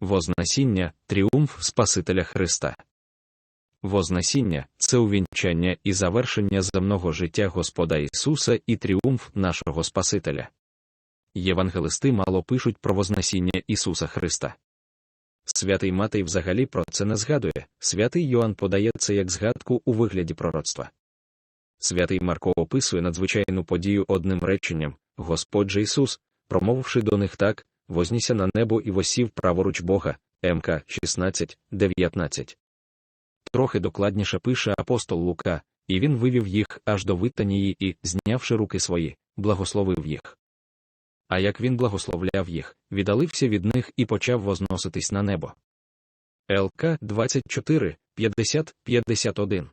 Вознесіння тріумф Спасителя Христа. Вознесіння це увінчання і завершення земного життя Господа Ісуса і тріумф нашого Спасителя. Євангелисти мало пишуть про Вознесіння Ісуса Христа. Святий Матей взагалі про це не згадує, святий Йоанн подає це як згадку у вигляді пророцтва. Святий Марко описує надзвичайну подію одним реченням Господь же Ісус, промовивши до них так, вознісся на небо і восів праворуч Бога, МК 16, 19. Трохи докладніше пише апостол Лука, і він вивів їх аж до Витанії і, знявши руки свої, благословив їх. А як він благословляв їх, віддалився від них і почав возноситись на небо. ЛК 24, 50, 51.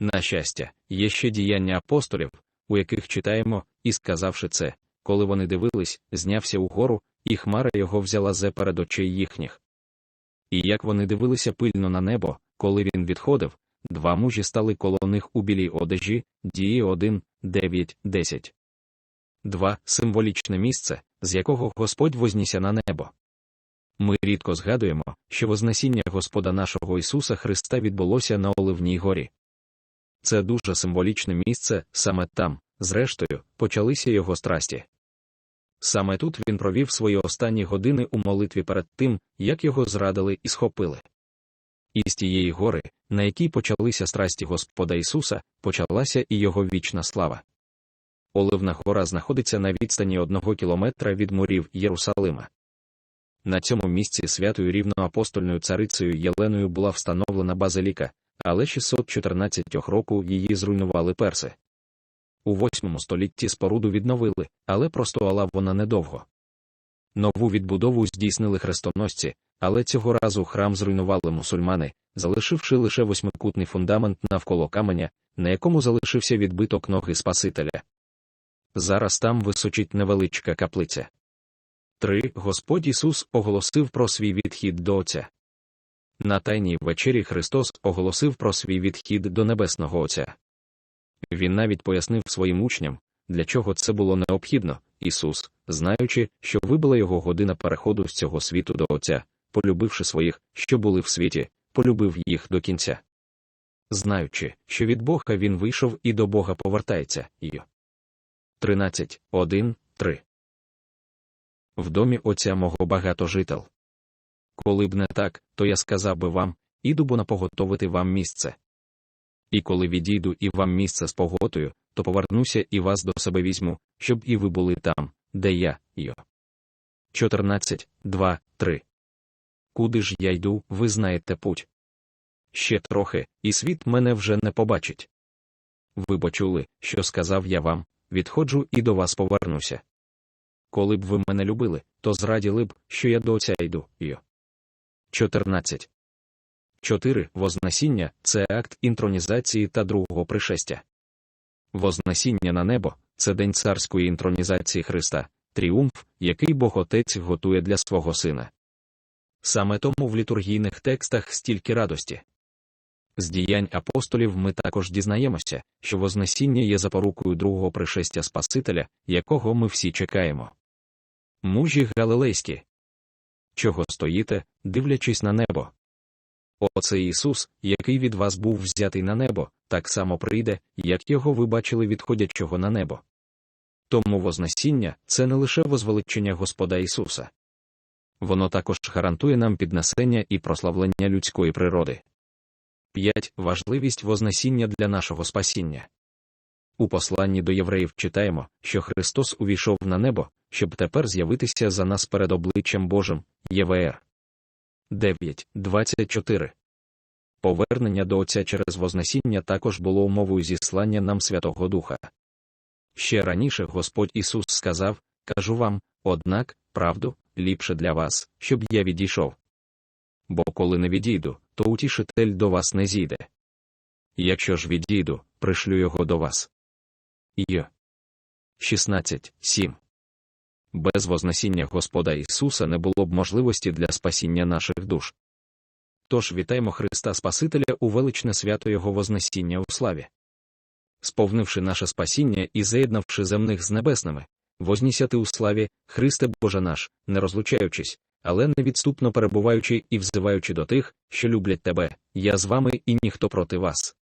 На щастя, є ще діяння апостолів, у яких читаємо, і сказавши це, коли вони дивились, знявся угору, і хмара його взяла зе перед очей їхніх. І як вони дивилися пильно на небо, коли він відходив, два мужі стали коло них у білій одежі, дії 1, 9, 10. 2. Символічне місце, з якого Господь вознісся на небо. Ми рідко згадуємо, що Вознесіння Господа нашого Ісуса Христа відбулося на Оливній горі. Це дуже символічне місце, саме там, зрештою, почалися його страсті. Саме тут він провів свої останні години у молитві перед тим, як його зрадили і схопили. І з тієї гори, на якій почалися страсті Господа Ісуса, почалася і його вічна слава. Оливна гора знаходиться на відстані одного кілометра від мурів Єрусалима. На цьому місці святою рівноапостольною царицею Єленою була встановлена базиліка, але 614 року її зруйнували перси. У восьмому столітті споруду відновили, але простояла вона недовго. Нову відбудову здійснили хрестоносці, але цього разу храм зруйнували мусульмани, залишивши лише восьмикутний фундамент навколо каменя, на якому залишився відбиток ноги Спасителя. Зараз там височить невеличка каплиця. 3. Господь Ісус оголосив про свій відхід до Отця. На Тайній вечері Христос оголосив про свій відхід до Небесного Отця. Він навіть пояснив своїм учням, для чого це було необхідно. Ісус, знаючи, що вибила його година переходу з цього світу до Отця, полюбивши своїх, що були в світі, полюбив їх до кінця. Знаючи, що від Бога він вийшов і до Бога повертається, і 13, 1, 3. В домі отця мого багато жител. Коли б не так, то я сказав би вам, іду бо напоготовити вам місце. І коли відійду і вам місце споготую, то повернуся і вас до себе візьму, щоб і ви були там, де я, йо. 14, 2, 3. Куди ж я йду, ви знаєте путь. Ще трохи, і світ мене вже не побачить. Ви почули, що сказав я вам, відходжу і до вас повернуся. Коли б ви мене любили, то зраділи б, що я до отця йду, йо. 14. 4. Вознесіння це акт інтронізації та другого пришестя. Вознесіння на небо це день царської інтронізації Христа, тріумф, який Бог Отець готує для свого сина. Саме тому в літургійних текстах стільки радості. З діянь апостолів ми також дізнаємося, що Вознесіння є запорукою другого пришестя Спасителя, якого ми всі чекаємо. Мужі галилейські. Чого стоїте, дивлячись на небо? Оце Ісус, який від вас був взятий на небо, так само прийде, як його ви бачили відходячого на небо. Тому Вознесіння це не лише возвеличення Господа Ісуса. Воно також гарантує нам піднесення і прославлення людської природи. 5. Важливість Вознесіння для нашого спасіння. У посланні до євреїв читаємо, що Христос увійшов на небо, щоб тепер з'явитися за нас перед обличчям Божим, ЄВР. 9, 24. Повернення до Отця через Вознесіння також було умовою зіслання нам Святого Духа. Ще раніше Господь Ісус сказав Кажу вам, однак, правду, ліпше для вас, щоб я відійшов. Бо коли не відійду, то утішитель до вас не зійде. Якщо ж відійду, пришлю його до вас. Й. 16, 7 без Вознесіння Господа Ісуса не було б можливості для спасіння наших душ. Тож вітаємо Христа Спасителя у величне свято Його Вознесіння у славі. Сповнивши наше спасіння і заєднавши земних з небесними, вознісяти у славі, Христе Боже наш, не розлучаючись, але невідступно перебуваючи і взиваючи до тих, що люблять тебе, я з вами і ніхто проти вас.